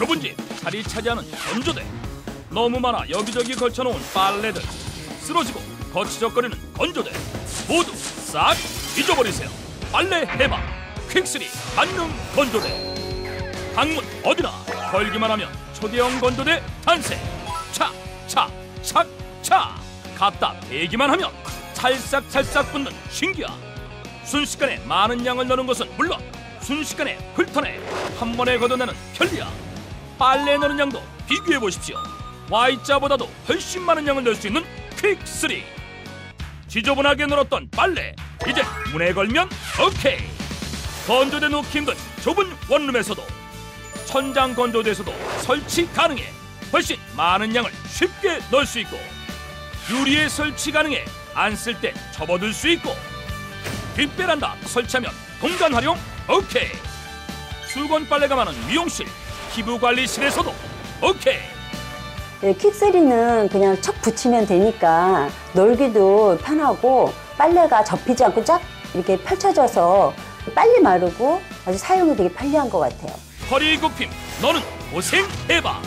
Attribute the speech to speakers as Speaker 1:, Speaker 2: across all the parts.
Speaker 1: 좁은 집 자리 차지하는 건조대. 너무 많아 여기저기 걸쳐놓은 빨래들. 쓰러지고 거치적거리는 건조대. 모두 싹 잊어버리세요. 빨래 해봐. 퀵스리 만능 건조대. 방문 어디나 걸기만 하면 초대형 건조대 탄생. 차차 착차. 갖다 대기만 하면 찰싹찰싹 붙는 신기한 순식간에 많은 양을 넣는 것은 물론 순식간에 훑어내 한 번에 걷어내는 편리함 빨래 넣는 양도 비교해 보십시오. Y자보다도 훨씬 많은 양을 넣을 수 있는 퀵3 지저분하게 늘었던 빨래 이제 문에 걸면 오케이 건조대 놓기 힘든 좁은 원룸에서도 천장 건조대에서도 설치 가능해 훨씬 많은 양을 쉽게 넣을 수 있고 유리에 설치 가능해 안 쓸 때 접어둘 수 있고 뒷베란다 설치하면 공간 활용 오케이 수건 빨래가 많은 미용실 피부관리실에서도. 오케이.
Speaker 2: 네, 퀵스리는 그냥 척 붙이면 되니까 놀기도 편하고 빨래가 접히지 않고 쫙 이렇게 펼쳐져서 빨리 마르고 아주 사용이 되게 편리한 것 같아요.
Speaker 1: 허리 굽힘 너는 고생해봐.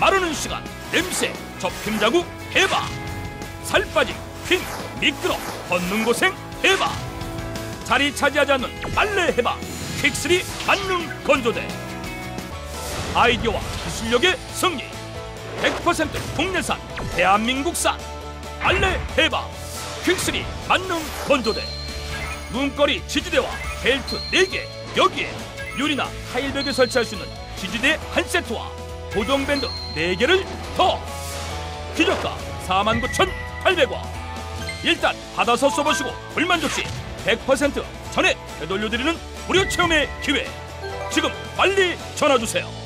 Speaker 1: 마르는 시간 냄새 접힘 자국 해봐. 살 빠짐 핀 미끄러 걷는 고생 해봐. 자리 차지하지 않는 빨래 해봐. 퀵스리 만능 건조대 아이디어와 기술력의 승리. 100% 국내산 대한민국산. 빨래 해봐 퀵스리 만능 건조대. 문거리 지지대와 벨트 4개 여기에 유리나 타일벽에 설치할 수 있는 지지대 한 세트와 고정 밴드 4개를 더. 기저가 49,800원. 일단 받아서 써보시고 불만족 시 100% 전액 되돌려드리는 무료 체험의 기회. 지금 빨리 전화주세요